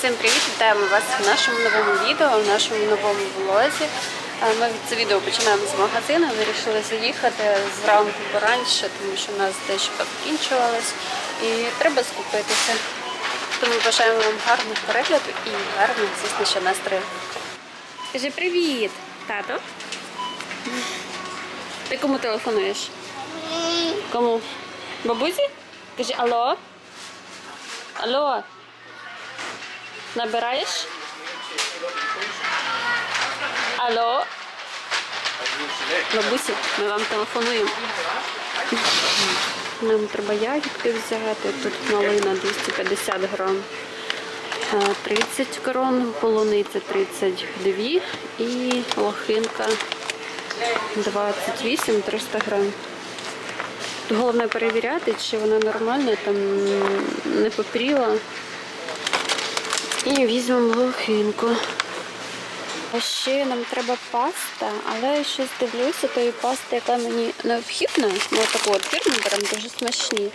Всім привіт! Вітаємо вас в нашому новому відео, в нашому новому влозі. Е, Ми це відео починаємо з магазину. Вирішили заїхати зранку пораньше, тому що у нас дещо закінчувалось і треба скупитися. Тому бажаємо вам гарного перегляду і гарного, звісно, ще настрою. Кажи привіт, тато. Ти кому телефонуєш? Кому? Бабусі? Кажи алло. Алло. Набираєш? Алло. Бабусі, ми вам телефонуємо. Нам треба ягідки взяти. Тут малина 250 грам. Е, 30 крон, полуниця 32 і лохинка 28 300 грам. Головне перевіряти, чи вона нормальна, там не попріла. І візьмемо лохинку. А ще нам треба паста, але я щось дивлюся, тої пасти, яка мені необхідна. Ми таку от фірму беремо дуже смачні.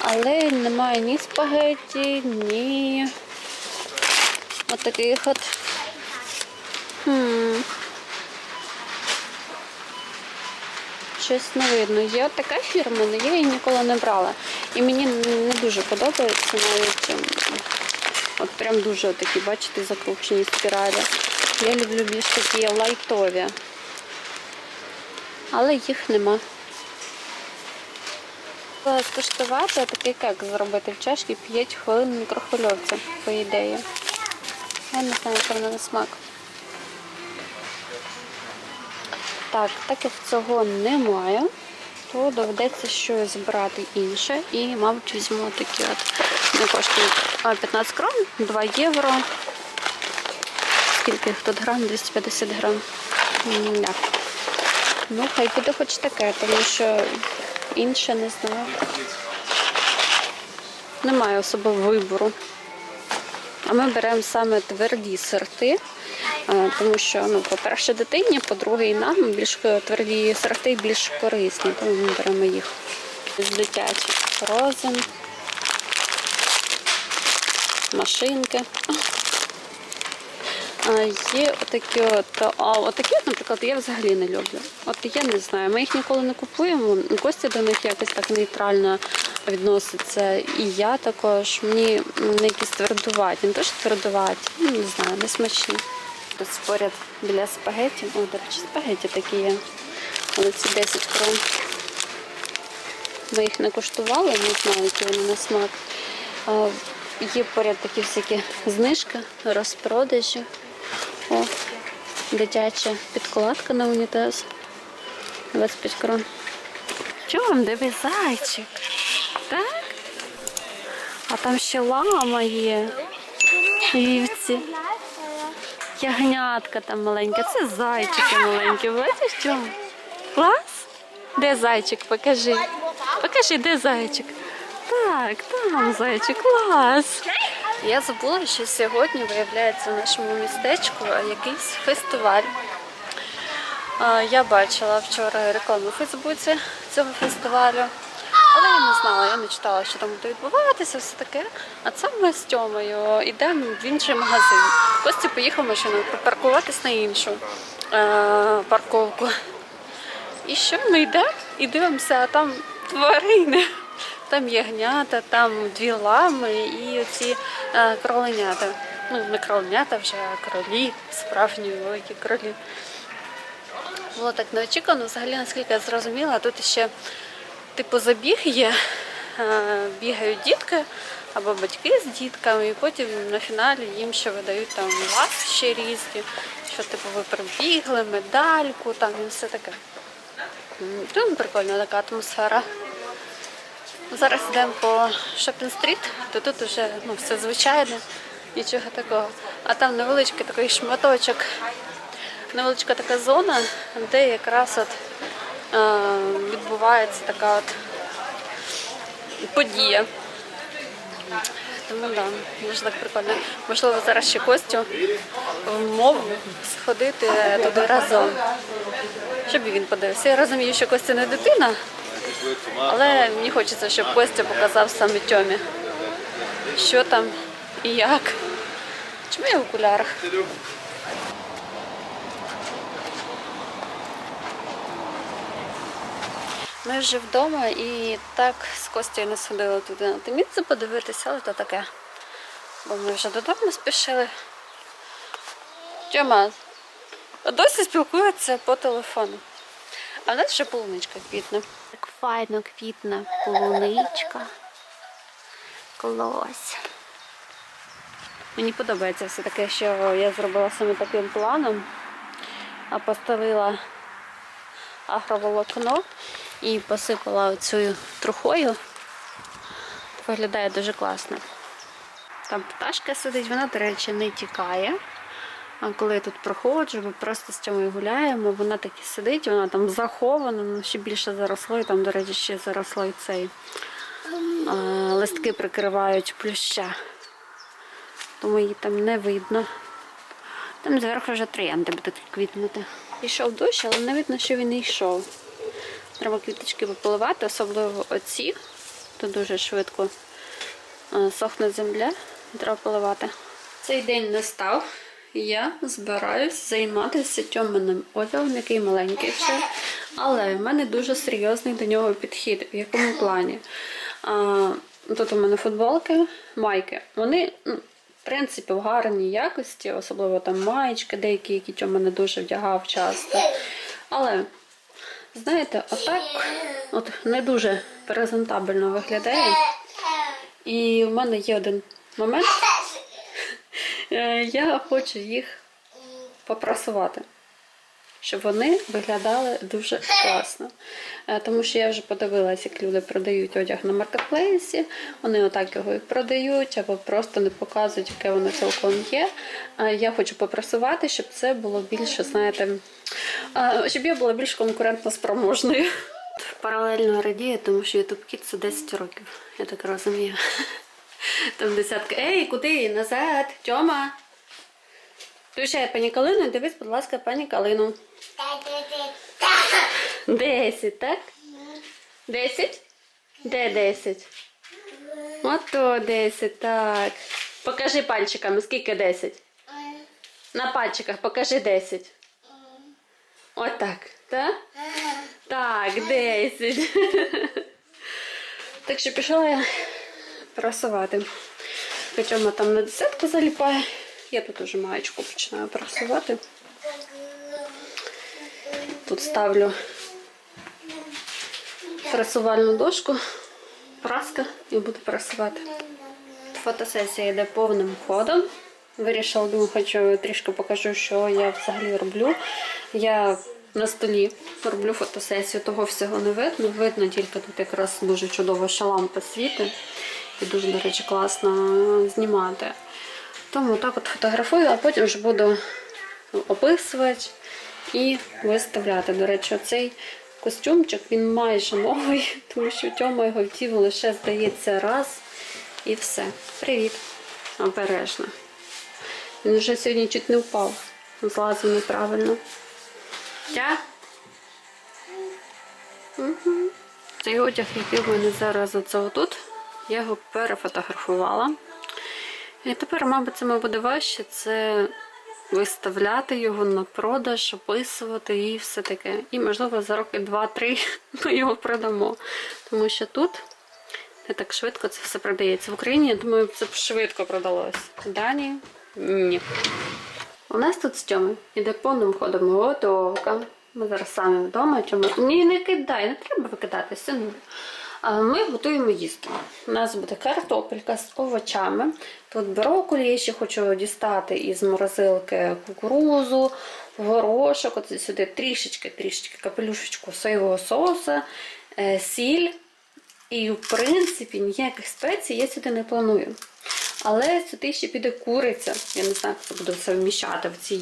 Але немає ні спагетті, ні от таких от. Хм. Щось не видно. Є така фірма, але я її ніколи не брала. І мені не дуже подобається навіть. От прям дуже такі, бачите, закручені спіралі. Я люблю більш такі лайтові. Але їх нема. Скуштувати такий кек зробити в чашці 5 хвилин мікрохвильовці, по ідеї. Я не знаю, вона на смак. Так, так як цього немає, то доведеться щось брати інше. І, мабуть, візьму такі от. Вони коштують 15 крон, 2 євро. Скільки їх тут грам? 250 грам. Да. Ну, хай буде хоч таке, тому що інше не знаю. Немає особо вибору. А ми беремо саме тверді сорти, тому що, ну, по-перше, дитині, по-друге, і нам більш тверді сорти більш корисні, тому ми беремо їх з дитячих розин, машинки. Є отакі от, а отакі, от, наприклад, я взагалі не люблю. От я не знаю, ми їх ніколи не купуємо. Костя до них якось так нейтрально відноситься. І я також. Мені вони якісь твердуваті, не то що твердуваті, ну не знаю, не смачні. Тут споряд біля спагеті. О, до речі, спагеті такі є. Але ці 10 крон. Ми їх не коштували, не знаю, які вони на смак. А, Є поряд такі всякі знижки, розпродажі. О, дитяча підкладка на унітаз. 25 крон. Вам диви зайчик? Так? А там ще лама є. Вівці. Ягнятка там маленька. Це зайчики маленькі. Бачиш чому? Клас? Де зайчик? Покажи. Покажи, де зайчик. Так, там зайчик, клас. Я забула, що сьогодні виявляється в нашому містечку якийсь фестиваль. Я бачила вчора рекламу у Фейсбуці цього фестивалю, але я не знала, я не читала, що там буде відбуватися, все таке. А це ми з Тьомою йдемо в інший магазин. Костя поїхав машиною припаркуватись на іншу е, парковку. І що ми йдемо і дивимося, а там тварини. Там ягнята, там дві лами і оці е, кроленята. Ну, не кроленята вже, а кролі, справжні великі кролі. Було так неочікувано. Взагалі, наскільки я зрозуміла, тут ще типу забіг є, е, бігають дітки або батьки з дітками, і потім на фіналі їм ще видають там лас ще різні, що типу ви прибігли, медальку там і все таке. Тут прикольна така атмосфера. Зараз йдемо по Шопінг-стріт, то тут вже ну, все звичайне, нічого такого. А там невеличкий такий шматочок, невеличка така зона, де якраз от, відбувається така от подія. Тому да, дуже так прикольно. Можливо, зараз ще Костю вмову сходити туди разом, щоб він подивився. Я розумію, що Костя не дитина, але мені хочеться, щоб Костя показав саме Тьомі, що там і як. Чому я в окулярах? Ми вже вдома і так з Костю не сходили туди на те місце подивитися, але то таке. Бо ми вже додому спішили. Тьома, а досі спілкується по телефону. А в нас вже полуничка квітне. Так файно квітне полуничка. Клас. Мені подобається все таке, що я зробила саме таким планом, а поставила агроволокно і посипала оцю трухою. Виглядає дуже класно. Там пташка сидить, вона, до речі, не тікає. А коли я тут проходжу, ми просто з цьому гуляємо, вона так сидить, вона там захована, ще більше заросло, і там, до речі, ще заросло і цей а, листки прикривають плюща. Тому її там не видно. Там зверху вже троянди будуть квітнути. Йшов дощ, але не видно, що він йшов. Треба квіточки пополивати, особливо оці. Тут дуже швидко е, сохне земля, треба поливати. Цей день настав, я збираюсь займатися тьоманим одягом, який маленький ще. Але в мене дуже серйозний до нього підхід. В якому плані? А, тут у мене футболки, майки. Вони, ну, в принципі, в гарній якості, особливо там маєчки, деякі, які Тьома дуже вдягав часто. Але Знаєте, отак от не дуже презентабельно виглядає. І в мене є один момент. Е, Я хочу їх попрасувати, щоб вони виглядали дуже класно. Е, Тому що я вже подивилася, як люди продають одяг на маркетплейсі. Вони отак його і продають, або просто не показують, яке воно цілком є. Е, Я хочу попрасувати, щоб це було більше, знаєте, е, щоб я була більш конкурентно спроможною. Паралельно радію, тому що YouTube Kids це 10 років, я так розумію. Там десятки. Ей, куди? Назад, Тьома. Включай пані Калину і дивись, будь ласка, пані Калину. Десять, так? Десять? Де десять? Ото десять, так. Покажи пальчиками, скільки десять. На пальчиках покажи десять. Отак, так? Так, десять. Так що пішла я прасувати. Хоча там на десятку заліпає. Я тут уже маєчку починаю прасувати. Тут ставлю прасувальну дошку, праска і буду прасувати. Фотосесія йде повним ходом. Вирішила, думаю, хочу трішки покажу, що я взагалі роблю. Я на столі роблю фотосесію, того всього не видно. Видно тільки тут якраз дуже чудово, що лампа світить. І дуже, до речі, класно знімати. Тому так от фотографую, а потім вже буду описувати і виставляти. До речі, цей костюмчик він майже новий, тому що Тьома його втів лише, здається, раз і все. Привіт! Обережно. Він вже сьогодні чуть не впав. Злазив неправильно. Тя? Угу. Цей одяг, який в мене зараз оце отут, я його перефотографувала. І тепер, мабуть, це буде важче це виставляти його на продаж, описувати і все таке. І, можливо, за роки 2-3 ми його продамо. Тому що тут не так швидко це все продається. В Україні, я думаю, це б швидко продалося. В Данії ні. У нас тут з Тьоми іде повним ходом готовка. Ми зараз самі вдома. Чому? Ні, не кидай, не треба викидати, сину. Ми готуємо їсти. У нас буде картопелька з овочами. Тут брокколі, я ще хочу дістати із морозилки кукурузу, горошок, от сюди трішечки, трішечки капелюшечку соєвого соуса, е, сіль. І, в принципі, ніяких спецій я сюди не планую. Але сюди ще піде куриця. Я не знаю, як це буду все вміщати в цій,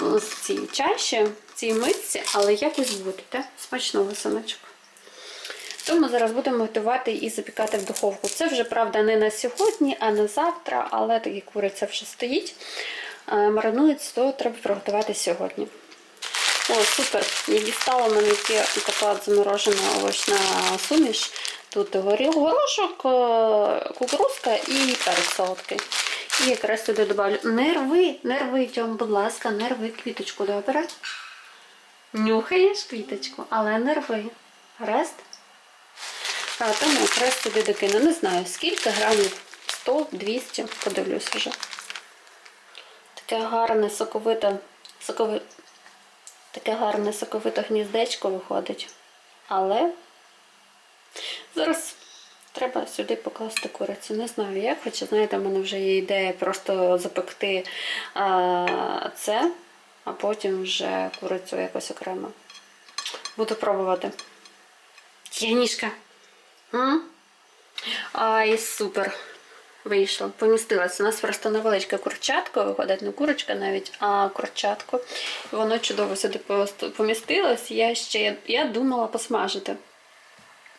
в цій чаші, в цій мисці, але якось буде. Смачного синочок. Тому зараз будемо готувати і запікати в духовку. Це вже, правда, не на сьогодні, а на завтра, але так як куриця вже стоїть, маринується, то треба приготувати сьогодні. О, супер! Я дістала в мене така заморожена овочна суміш. Тут горошок, е, кукурузка і перець солодкий. І якраз туди добавлю. Не рви, не рви, Тьом, будь ласка, не рви квіточку, добре? Нюхаєш квіточку, але не рви. Гаразд? А тому якраз туди докину. Не знаю, скільки грамів 100, 200, подивлюсь вже. Таке гарне соковите, сокови... таке гарне соковите гніздечко виходить. Але зараз треба сюди покласти курицю. Не знаю як, хоча, знаєте, в мене вже є ідея просто запекти а, це, а потім вже курицю якось окремо. Буду пробувати. Янішка. Ай, супер. Вийшло, помістилось. У нас просто невеличке курчатко, виходить не курочка навіть, а курчатко. Воно чудово сюди помістилось. Я ще я думала посмажити.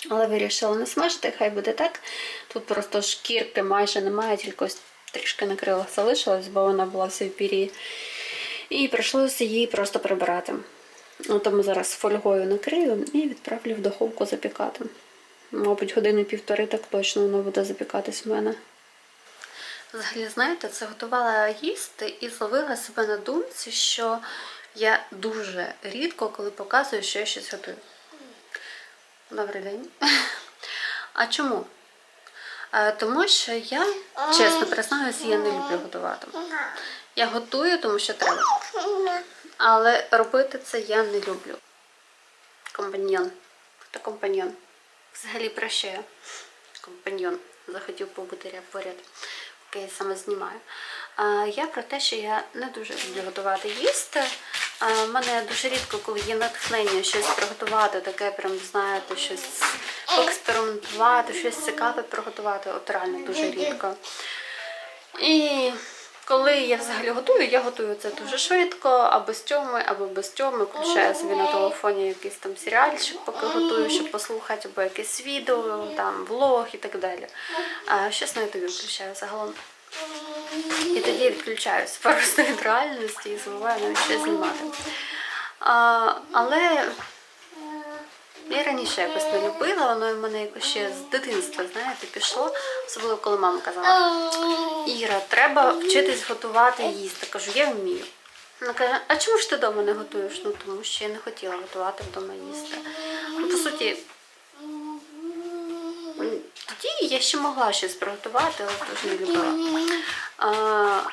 Але вирішила не смажити, хай буде так. Тут просто шкірки майже немає, тільки ось трішки на крилах залишилось, бо вона була вся в пірі. І прийшлося її просто прибирати. Тому зараз фольгою накрию і відправлю в духовку запікати. Мабуть, години півтори так точно воно буде запікатись в мене. Взагалі, знаєте, це готувала їсти і зловила себе на думці, що я дуже рідко, коли показую, що я щось готую. Добрий день. А чому? Е, Тому що я, чесно признаюся, я не люблю готувати. Я готую, тому що треба. Але робити це я не люблю. Компаньйон. Хто компаньйон? Взагалі про? Компаньйон. Захотів побути поряд, поки я саме знімаю. Я про те, що я не дуже люблю готувати їсти. В мене дуже рідко, коли є натхнення щось приготувати, таке прям, знаєте, щось поекспериментувати, щось цікаве приготувати. От реально дуже рідко. І коли я взагалі готую, я готую це дуже швидко, або з тьоми, або без тьоми. Включаю собі на телефоні якийсь там серіальчик, поки готую, щоб послухати, або якесь відео, там влог і так далі. А щось на ютубі включаю загалом. І тоді відключаюся просто від реальності і забуваю навіть щось знімати. А, але я раніше якось не любила, воно в мене якось ще з дитинства, знаєте, пішло, особливо коли мама казала, Іра, треба вчитись готувати їсти. Кажу, я вмію. Вона каже, а чому ж ти вдома не готуєш? Ну тому що я не хотіла готувати вдома їсти. Ну, по суті, тоді я ще могла щось приготувати, але теж не любила. А,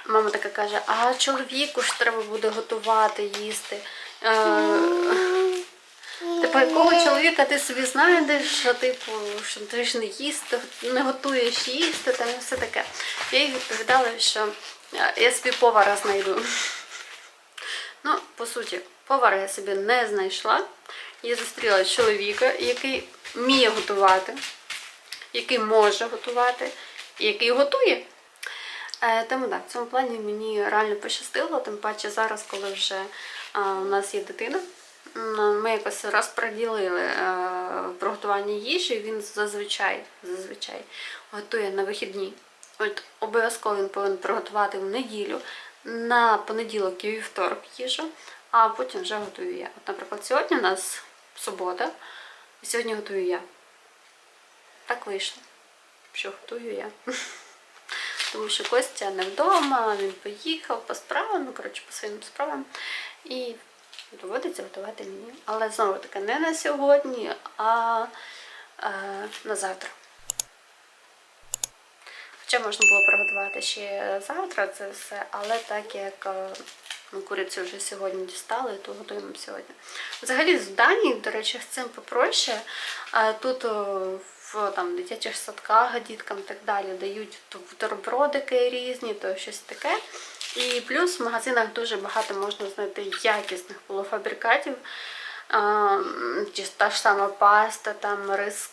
мама така каже, а чоловіку ж треба буде готувати, їсти. А, Типу, якого чоловіка ти собі знайдеш, що типу, що ти ж не їсти, не готуєш їсти, там і все таке. Я їй відповідала, що я собі повара знайду. Ну, по суті, повара я собі не знайшла. Я зустріла чоловіка, який вміє готувати, який може готувати, який готує. Е, тому так, в цьому плані мені реально пощастило, тим паче зараз, коли вже у нас є дитина. М, Ми якось розподілили е, приготування їжі. Він зазвичай зазвичай готує на вихідні. От обов'язково він повинен приготувати в неділю, на понеділок і вівторок їжу, а потім вже готую я. От, наприклад, сьогодні у нас субота, і сьогодні готую я. Так вийшло, що готую я. Тому що Костя не вдома, він поїхав по справам, ну, коротше, по своїм справам. І доводиться готувати мені. Але знову таки не на сьогодні, а е, на завтра. Хоча можна було приготувати ще завтра це все, але так як е, ну, курицю вже сьогодні дістали, то готуємо сьогодні. Взагалі з Данії, до речі, з цим попроще. Е, Тут в там, дитячих садках діткам і так далі дають бутербродики різні, то щось таке. І плюс в магазинах дуже багато можна знайти якісних полуфабрикатів. Та ж сама паста, там рис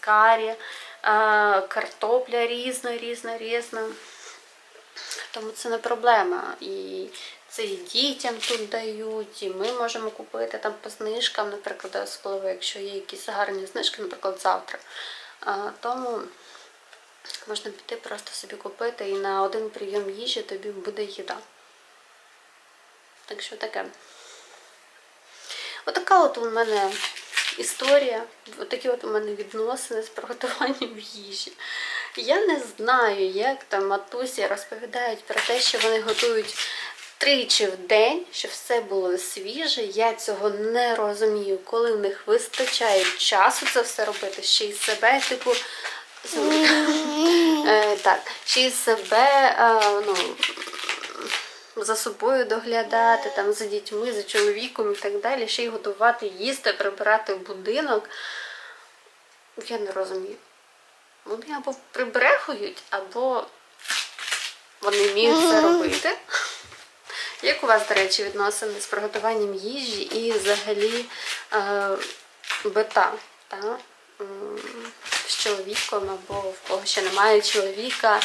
картопля різна, різна, різна. Тому це не проблема. І це і дітям тут дають, і ми можемо купити там по знижкам, наприклад, особливо, якщо є якісь гарні знижки, наприклад, завтра. Тому можна піти просто собі купити і на один прийом їжі тобі буде їда. Так що таке. Отака от у мене історія, отакі от у мене відносини з приготуванням їжі. Я не знаю, як там матусі розповідають про те, що вони готують тричі в день, щоб все було свіже. Я цього не розумію, коли в них вистачає часу це все робити, ще й себе, типу. Е, так, ще й себе, е, ну, за собою доглядати, там, за дітьми, за чоловіком і так далі, ще й готувати, їсти, прибирати будинок. Я не розумію. Вони або прибрехують, або вони вміють це робити. Як у вас, до речі, відносини з приготуванням їжі і взагалі е, бита та? З чоловіком або в кого ще немає чоловіка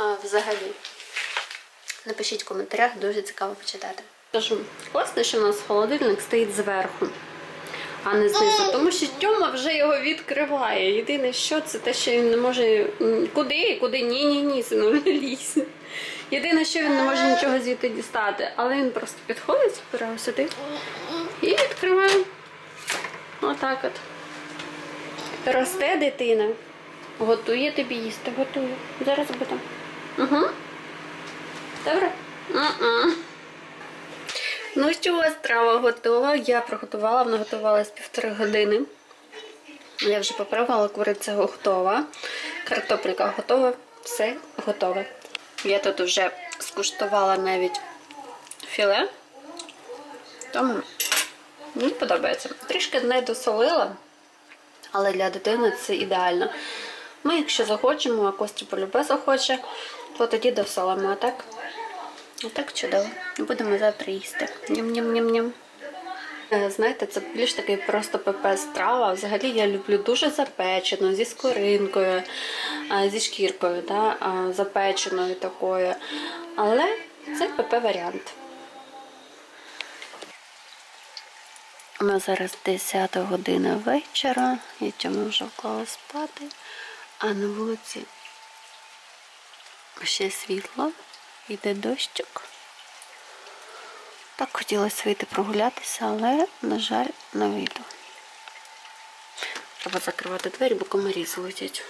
е, взагалі? Напишіть в коментарях, дуже цікаво почитати. Кажу, класно, що у нас холодильник стоїть зверху, а не знизу. Тому що Тьома вже його відкриває. Єдине, що це те, що він не може. Куди? Куди? Ні, ні, ні, сину, не лізь. Єдине, що він не може нічого звідти дістати. Але він просто підходить, збирає сюди і відкриває. Отак от. Росте дитина. Готує тобі їсти, готує. Зараз буде. Угу. Добре? М-м. Ну що, страва готова. Я приготувала, вона готувалась півтори години. Я вже попробувала, куриця готова. Картопелька готова, все готове. Я тут вже скуштувала навіть філе. Тому мені подобається. Трішки не досолила, але для дитини це ідеально. Ми, якщо захочемо, а Костя полюбе захоче, то тоді досолимо. А так, а так чудово. Будемо завтра їсти. Ням-ням-ням-ням. Е, Знаєте, це більш такий просто ПП страва. Взагалі я люблю дуже запечену, зі скоринкою, е, зі шкіркою, да, е, запеченою такою. Але це ПП варіант. У нас зараз 10 година вечора, я тьому вже вклала спати, а на вулиці ще світло, йде дощик. Так хотілося вийти прогулятися, але, на жаль, не вийду. Треба закривати двері, бо комарі злетять.